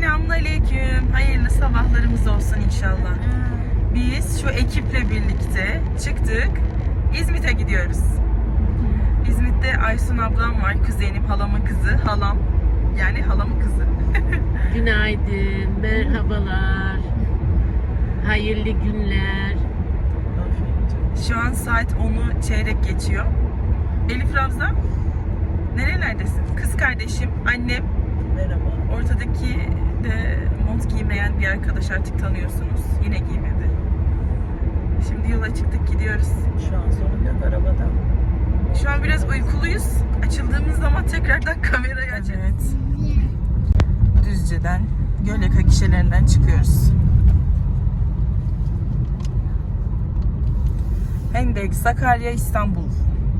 Selamünaleyküm. Hayırlı sabahlarımız olsun inşallah. Biz şu ekiple birlikte çıktık. İzmit'e gidiyoruz. İzmit'te Aysun ablam var. Kuzenim, halamın kızı. Halam. Yani halamın kızı. Günaydın, merhabalar. Hayırlı günler. Şu an saat 10'u çeyrek geçiyor. Elif Ravza, nerelerdesin? Kız kardeşim, annem, Merhaba. ortadaki de mont giymeyen bir arkadaş artık tanıyorsunuz. Yine giymedi. Şimdi yola çıktık gidiyoruz. Şu an sorun yok arabada. Şu an biraz uykuluyuz. Açıldığımız zaman tekrardan kamerayı açarız. Evet. Düzce'den, Gölyaka gişelerinden çıkıyoruz. Hendek, Sakarya, İstanbul.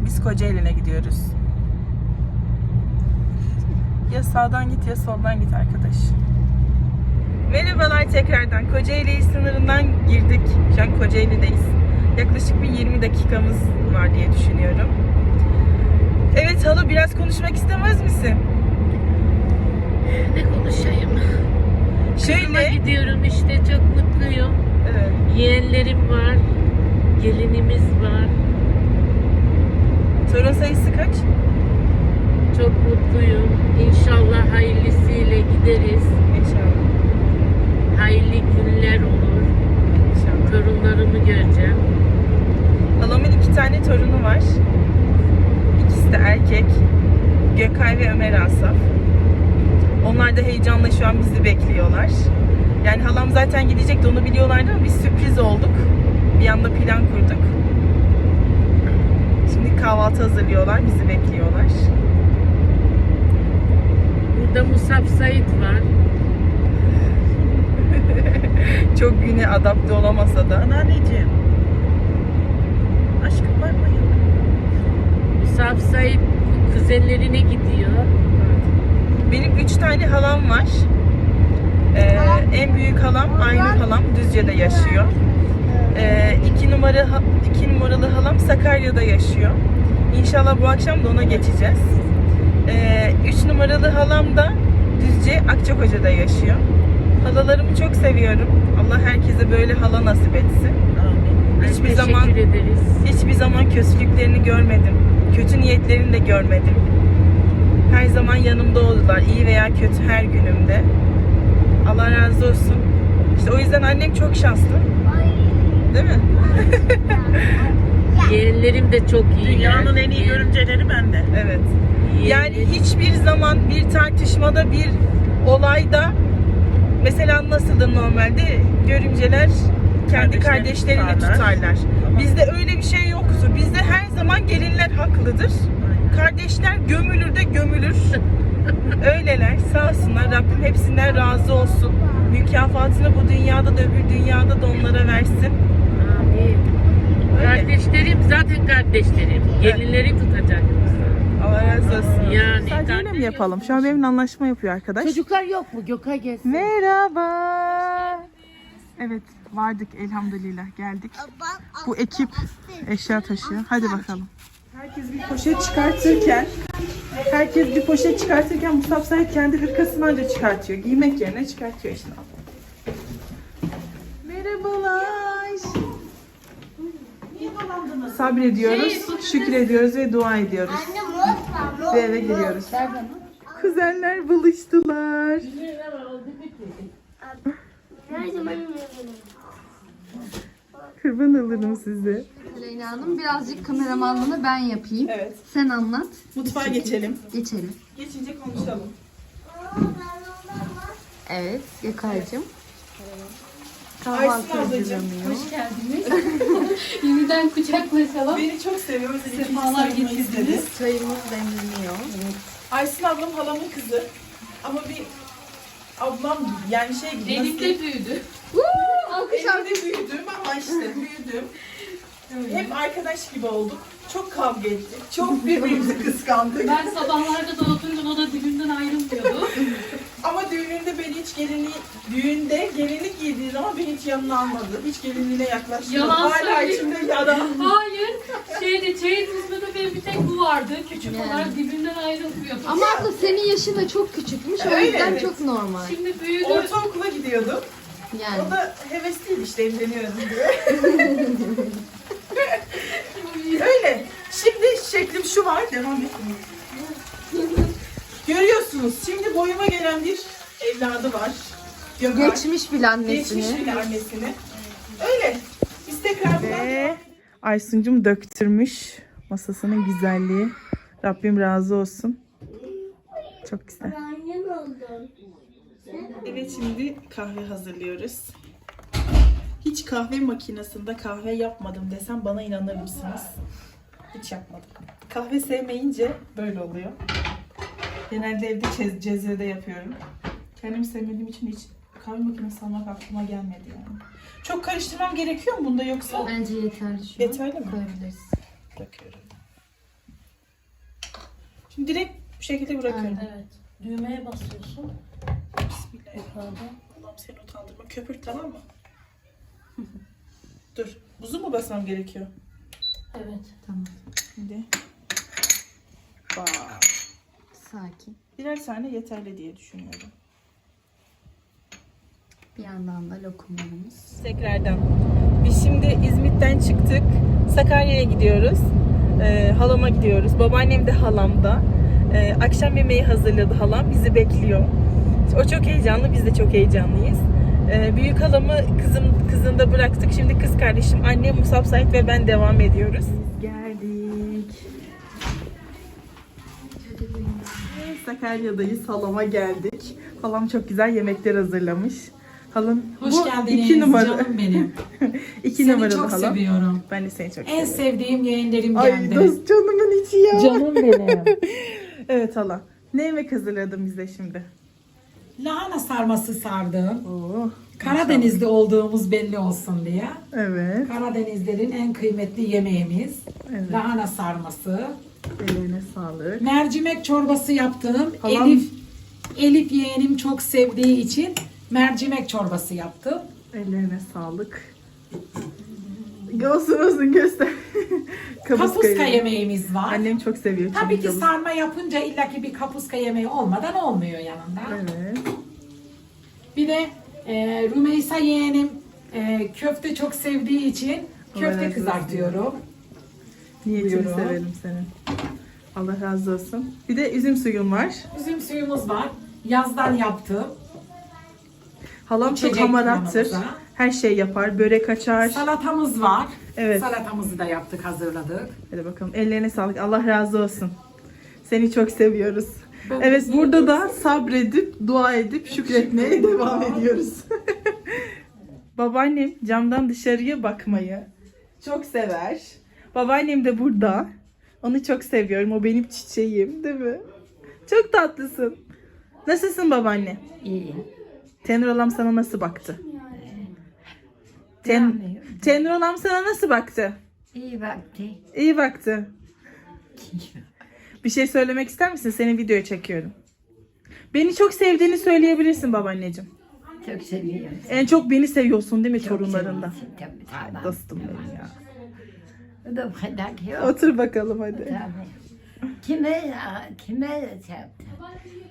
Biz Kocaeli'ne gidiyoruz. Ya sağdan git ya soldan git arkadaş. Merhabalar tekrardan. Kocaeli sınırından girdik. Şu an Kocaeli'deyiz. Yaklaşık bir 20 dakikamız var diye düşünüyorum. Evet hala biraz konuşmak istemez misin? Ne konuşayım? Kızıma Şöyle. gidiyorum işte çok mutluyum. Evet. Yeğenlerim var, gelinimiz var. Torun sayısı kaç? Çok mutluyum. İnşallah hayırlısıyla gideriz. Hayırlı günler olur. İnşallah. Torunlarımı göreceğim. Halamın iki tane torunu var. İkisi de erkek. Gökay ve Ömer Asaf. Onlar da heyecanla şu an bizi bekliyorlar. Yani halam zaten gidecekti onu biliyorlardı ama biz sürpriz olduk. Bir anda plan kurduk. Şimdi kahvaltı hazırlıyorlar, bizi bekliyorlar. Burada Musab Said var. Çok güne adapte olamasa da. Anneanneciğim. Aşkım bakmayın. Musab Said kuzenlerine gidiyor. Benim üç tane halam var. Ee, en büyük halam Aynur halam Düzce'de yaşıyor. Ee, iki numara iki numaralı halam Sakarya'da yaşıyor. İnşallah bu akşam da ona geçeceğiz. Ee, üç numaralı halam da Düzce Akçakoca'da yaşıyor. Halalarımı çok seviyorum. Allah herkese böyle hala nasip etsin. Amin. Hiçbir Teşekkür zaman ederiz. hiçbir zaman kötülüklerini görmedim. Kötü niyetlerini de görmedim. Her zaman yanımda oldular. iyi veya kötü her günümde. Allah razı olsun. İşte o yüzden annem çok şanslı. Değil mi? Yeğenlerim de çok iyi. Dünyanın en iyi görümceleri bende. Evet. Yani hiçbir zaman bir tartışmada, bir olayda mesela nasıldı normalde görümceler kendi Kardeşlerini kardeşlerini tutarlar. tutarlar. Ama- Bizde öyle bir şey yoktu. Bizde her zaman gelinler haklıdır. Kardeşler gömülür de gömülür. Öyleler. Sağ olsunlar. Rabbim hepsinden razı olsun. Mükafatını bu dünyada da öbür dünyada da onlara versin. Amin. Öyle. Kardeşlerim zaten kardeşlerim. Gelinleri tutacak. Allah razı olsun. Yani Sadece öyle mi yapalım? Şu an benimle anlaşma yapıyor arkadaş. Çocuklar yok mu? Gökay gelsin. Merhaba. Evet vardık elhamdülillah geldik. Bu ekip eşya taşıyor. Hadi bakalım. Herkes bir poşet çıkartırken herkes bir poşet çıkartırken Musab Said kendi hırkasını anca çıkartıyor. Giymek yerine çıkartıyor işte. Merhabalar. Sabrediyoruz, şükrediyoruz ve dua ediyoruz. Ve eve giriyoruz. Kuzenler buluştular. Kurban olurum size. Leyla Hanım birazcık kameramanlığını ben yapayım. Evet. Sen anlat. Mutfağa geçelim. Geçelim. Geçince konuşalım. Evet Gökay'cığım. Aysin ablacığım. Yeniden kucaklaşalım. Beni çok seviyor. Sefalar getirdiniz. Çayımız demleniyor. Aysin ablam halamın kızı. Ama bir ablam gibi. Yani şey gibi. Elimde büyüdü. Alkış Elimde büyüdüm ama işte büyüdüm. Hep arkadaş gibi olduk. Çok kavga ettik. Çok birbirimizi kıskandık. Ben sabahlarda da otururken o da dibimden ayrılmıyordu. Ama düğününde beni hiç geri gelinliği düğünde gelinlik giydiği zaman beni hiç yanına almadı. Hiç gelinliğine yaklaşmadı. Yalan Hala söylüyor. içimde yara. Hayır. Şeyde çeyizimizde de benim bir tek bu vardı. Küçük Yani. olarak dibinden ayrılmıyor. Ama abla senin yaşın da çok küçükmüş. O Öyle, yüzden evet. çok normal. Şimdi büyüdü. Ortaokula gidiyordum. Yani. O da hevesliydi işte evleniyorum diye. Öyle. Şimdi şeklim şu var. Devam edin. Görüyorsunuz. Şimdi boyuma gelen bir evladı var. Gökhan. Geçmiş bile annesini. Geçmiş bile annesini. Öyle. Biz tekrar Ve Aysuncum döktürmüş masasının güzelliği. Rabbim razı olsun. Çok güzel. Evet şimdi kahve hazırlıyoruz. Hiç kahve makinesinde kahve yapmadım desem bana inanır mısınız? Hiç yapmadım. Kahve sevmeyince böyle oluyor. Genelde evde cez- cezvede yapıyorum. Kendim sevmediğim için hiç kahve makinesi almak aklıma gelmedi yani. Çok karıştırmam gerekiyor mu bunda yoksa? Bence yeterli şu an. Yeterli mi? Koyabiliriz. Bırakıyorum. Şimdi direkt bu şekilde bırakıyorum. Evet. Düğmeye basıyorsun. Bismillahirrahmanirrahim. Allah'ım seni utandırma. Köpür tamam mı? Dur. Buzu mu basmam gerekiyor? Evet. Tamam. Şimdi. Bak. Sakin. Birer tane yeterli diye düşünüyorum. Bir yandan da lokumlarımız. Tekrardan. Biz şimdi İzmit'ten çıktık. Sakarya'ya gidiyoruz. Ee, halama gidiyoruz. Babaannem de halamda. Ee, akşam yemeği hazırladı halam. Bizi bekliyor. O çok heyecanlı. Biz de çok heyecanlıyız. Ee, büyük halamı kızım kızını da bıraktık. Şimdi kız kardeşim, annem Musab Sait ve ben devam ediyoruz. Geldik. Sakarya'dayız. Halama geldik. Halam çok güzel yemekler hazırlamış. Halam Hoş bu geldiniz iki numara. canım benim. iki Seni numaralı çok halam. seviyorum. Ben de seni çok En seviyorum. sevdiğim yeğenlerim Ay geldi. dost canımın içi ya. Canım benim. Evet hala. Ne yemek hazırladın bize şimdi? Lahana sarması sardım. Oo. Karadenizli olduğumuz belli olsun diye. Evet. Karadenizlerin en kıymetli yemeğimiz. Evet. Lahana sarması. Ellerine sağlık. Mercimek çorbası yaptım. Halam- Elif Elif yeğenim çok sevdiği için mercimek çorbası yaptım. Ellerine sağlık. Olsun olsun göster. Kapuska yemeği. yemeğimiz var. Annem çok seviyor. Tabii ki sarma yapınca illaki bir kapuska yemeği olmadan olmuyor yanında. Evet. Bir de e, Rümeysa yeğenim e, köfte çok sevdiği için köfte olsun. kızartıyorum. Niyetini Buyurun. severim senin. Allah razı olsun. Bir de üzüm suyun var. Üzüm suyumuz var. Yazdan yaptım. Halam çok hamarattır. yanımıza. Her şey yapar. Börek açar. Salatamız var. Evet. Salatamızı da yaptık, hazırladık. Hadi bakalım. Ellerine sağlık. Allah razı olsun. Seni çok seviyoruz. Ben evet burada da sabredip, dua edip, şükretmeye devam ediyoruz. Babaannem camdan dışarıya bakmayı çok sever. Babaannem de burada. Onu çok seviyorum. O benim çiçeğim değil mi? Çok tatlısın. Nasılsın babaanne? İyi. Tenur Alam sana nasıl baktı? Ten, Tenur Alam sana nasıl baktı? İyi vakti. İyi baktı. Bir şey söylemek ister misin? Seni videoya çekiyorum. Beni çok sevdiğini söyleyebilirsin babaanneciğim. Çok seviyorum. En çok beni seviyorsun değil mi torunlarında? Tabii tabii. Dostum benim ya. Da yok. Otur bakalım hadi. Tabii. Kime, kime şey yaptı?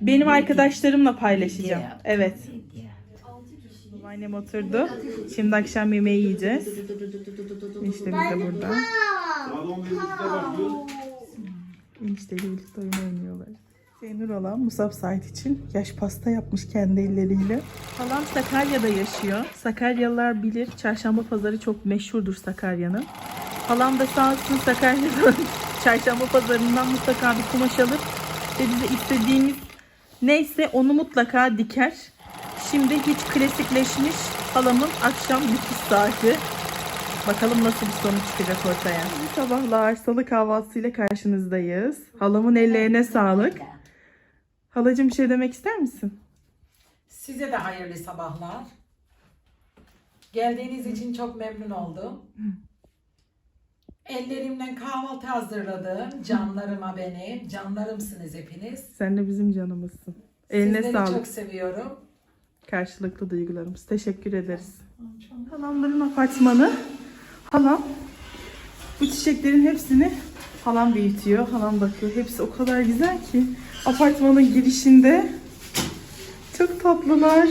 Benim arkadaşlarımla paylaşacağım. Evet. Babaannem oturdu. Şimdi akşam yemeği yiyeceğiz. İşte biz de burada. İşte birlikte oyun oynuyorlar. Zeynur olan Musab Sait için yaş pasta yapmış kendi elleriyle. Halam Sakarya'da yaşıyor. Sakaryalılar bilir. Çarşamba pazarı çok meşhurdur Sakarya'nın. Halam da sağ olsun Sakarya'da çarşamba pazarından mutlaka bir kumaş alır ve bize istediğimiz neyse onu mutlaka diker. Şimdi hiç klasikleşmiş halamın akşam dikiş saati. Bakalım nasıl bir sonuç çıkacak ortaya. İyi sabahlar. Salı kahvaltısıyla karşınızdayız. Halamın ellerine sağlık. Halacığım bir şey demek ister misin? Size de hayırlı sabahlar. Geldiğiniz için çok memnun oldum. Ellerimle kahvaltı hazırladım. Canlarıma benim. Canlarımsınız hepiniz. Sen de bizim canımızsın. Eline Sizleri sağlık. çok seviyorum. Karşılıklı duygularımız. Teşekkür ederiz. Halamların apartmanı. Halam bu çiçeklerin hepsini halam büyütüyor. Halam bakıyor. Hepsi o kadar güzel ki. Apartmanın girişinde. Çok tatlılar.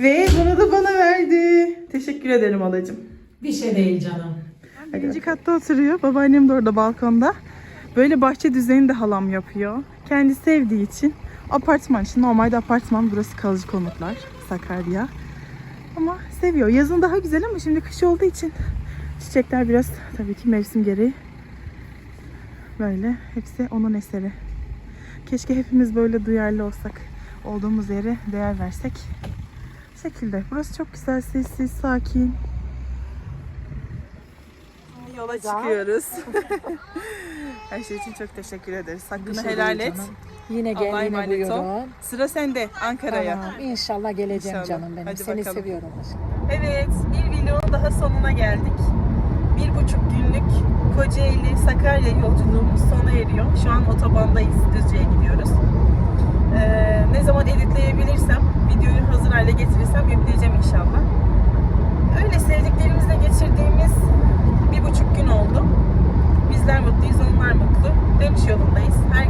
Ve bunu da bana verdi. Teşekkür ederim halacığım. Bir şey değil canım. Birinci katta oturuyor. Babaannem de orada balkonda. Böyle bahçe düzeni de halam yapıyor. Kendi sevdiği için apartman için. Normalde apartman burası kalıcı konutlar. Sakarya. Ama seviyor. Yazın daha güzel ama şimdi kış olduğu için çiçekler biraz tabii ki mevsim gereği böyle. Hepsi onun eseri. Keşke hepimiz böyle duyarlı olsak. Olduğumuz yere değer versek. Bu şekilde. Burası çok güzel, sessiz, sakin. Yola çıkıyoruz. Her şey için çok teşekkür ederiz. Hakkını helal et. Yine Allah'a gel yine emanet ol. buyurun. Sıra sende Ankara'ya. Tamam, inşallah geleceğim İnşallah. canım benim. Hadi Seni bakalım. seviyorum. Evet, bir vlogun daha sonuna geldik. Bir buçuk günlük Kocaeli Sakarya yolculuğumuz sona eriyor. Şu an otobandayız, Düzce'ye gidiyoruz. Ee, ne zaman editleyebilirsem, videoyu hazır hale getirirsem yükleyeceğim inşallah. Öyle sevdiklerimizle geçirdiğimiz bir buçuk gün oldu. Bizler mutluyuz, onlar mutlu. Dönüş yolundayız. Her